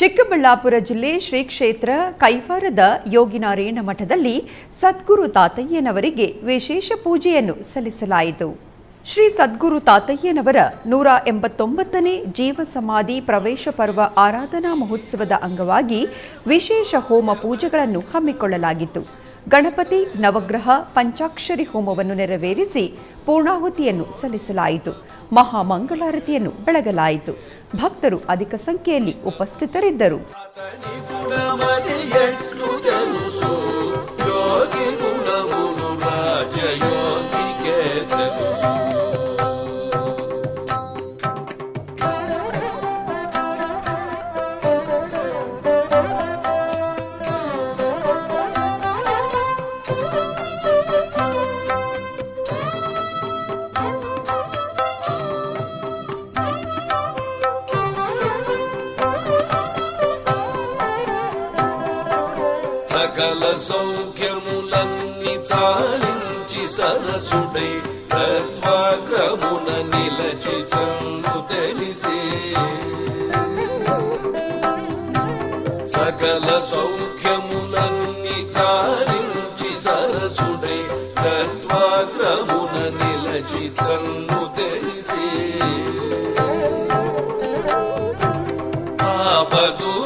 ಚಿಕ್ಕಬಳ್ಳಾಪುರ ಜಿಲ್ಲೆ ಶ್ರೀ ಕ್ಷೇತ್ರ ಕೈವಾರದ ಯೋಗಿನಾರಾಯಣ ಮಠದಲ್ಲಿ ಸದ್ಗುರು ತಾತಯ್ಯನವರಿಗೆ ವಿಶೇಷ ಪೂಜೆಯನ್ನು ಸಲ್ಲಿಸಲಾಯಿತು. ಶ್ರೀ ಸದ್ಗುರು ತಾತಯ್ಯನವರ ನೂರ ಎಂಬತ್ತೊಂಬತ್ತನೇ ಜೀವ ಸಮಾಧಿ ಪ್ರವೇಶ ಪರ್ವ ಆರಾಧನಾ ಮಹೋತ್ಸವದ ಅಂಗವಾಗಿ ವಿಶೇಷ ಹೋಮ ಪೂಜೆಗಳನ್ನು ಹಮ್ಮಿಕೊಳ್ಳಲಾಗಿತ್ತು. ಗಣಪತಿ, ನವಗ್ರಹ, ಪಂಚಾಕ್ಷರಿ ಹೋಮವನ್ನು ನೆರವೇರಿಸಿ ಪೂರ್ಣಾಹುತಿಯನ್ನು ಸಲ್ಲಿಸಲಾಯಿತು. ಮಹಾಮಂಗಳಾರತಿಯನ್ನು ಬೆಳಗಲಾಯಿತು. ಭಕ್ತರು ಅಧಿಕ ಸಂಖ್ಯೆಯಲ್ಲಿ ಉಪಸ್ಥಿತರಿದ್ದರು. సకల సౌఖ్యములన్నీ చాలించి సరసుడై తత్వాగ్రమున నిలచితము తెలిసే. సకల సౌఖ్యములన్నీ చాలించి సరసుడై తత్వాగ్రమున నిలచితము తెలిసే. ఆపదూతారకుడు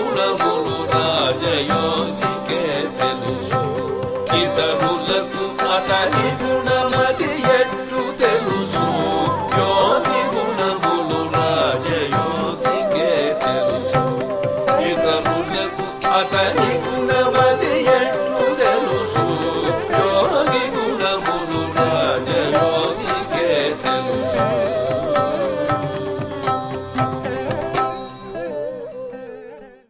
ఇతరులకు అతని గుణమది ఎట్లు తెలుసు? యోగి గుణములు రాజయోగికే తెలుసు. ఇతరులకు అతని గుణమది